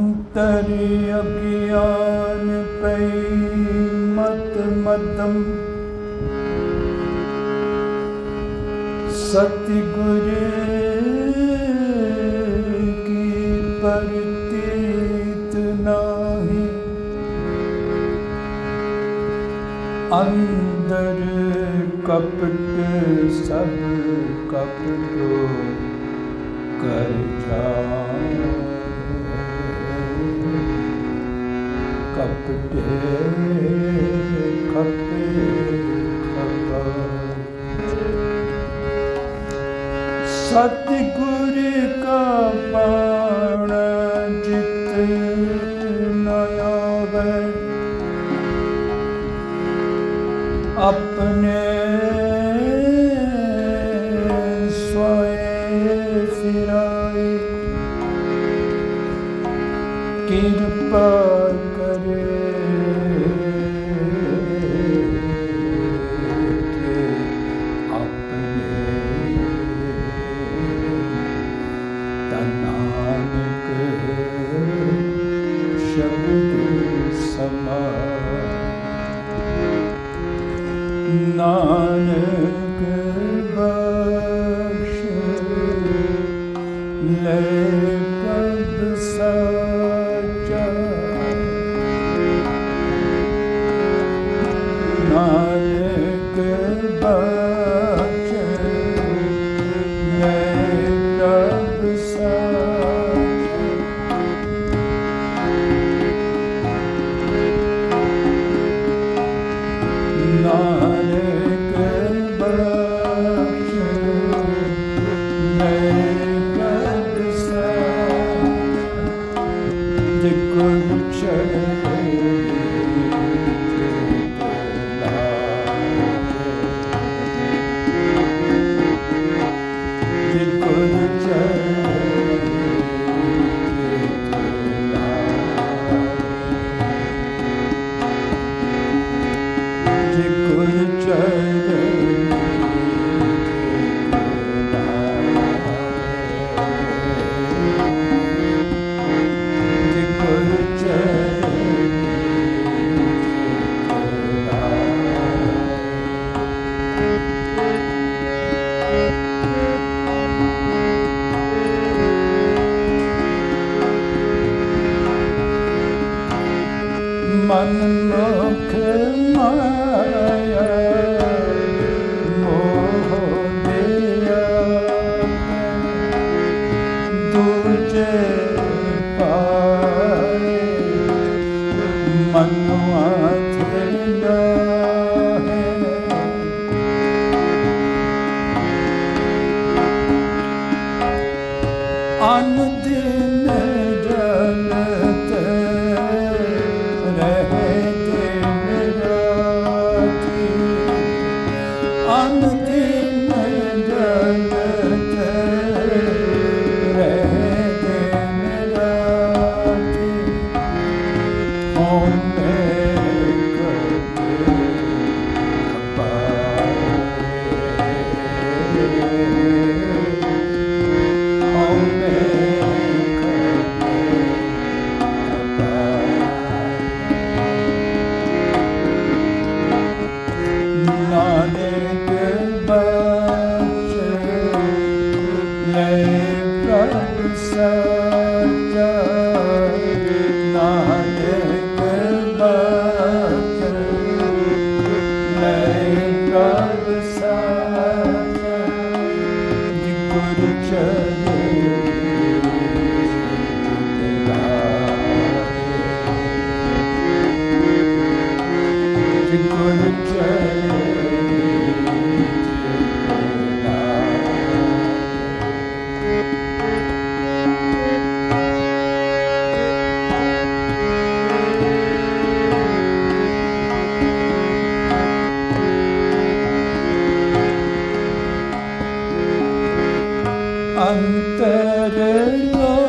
ਅੰਤਰ ਅਗਿਆਨ ਪਈ ਮਤ ਮਦਮ ਸਤਿਗੁਰ ਕੀ ਪਰਤੀਤ ਨਾਹੀ। ਅੰਦਰ ਕਪਟ ਸਭ ਕਪਟੋ ਕਰ ਜਾਏ ਸਤਿਗੁਰ ਕਾ ਬਾਣ ਜਿਤ ਨ ਆਵੇ। ਆਪਣੇ ਕਿਰਪਾ ਕਰੇ। ਆਪਣੇ ਤਨਾਨਕ ਸ਼ਬਦ ਸਮਾ ਨਾਨਕ ਬਖਸ਼ ਲੈ ਪ੍ਰਭ ਸਾਚਾ ਬਖਸ਼ ਮਨ ਮੁਖ ਮਾਇਆ। ਮੋਹ ਦਿਆ ਦੂਜੇ ਪਾਏ ਮਨੁਆ ਥਿੰਦਾ ਅਨ ਦਿਨ ਜਲਤ Sun. derya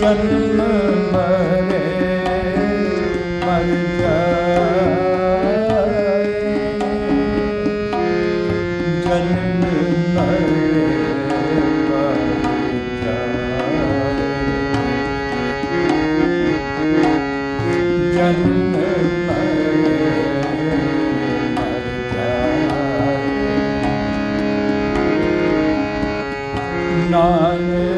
ਜਨਮ ਨਾਨਕ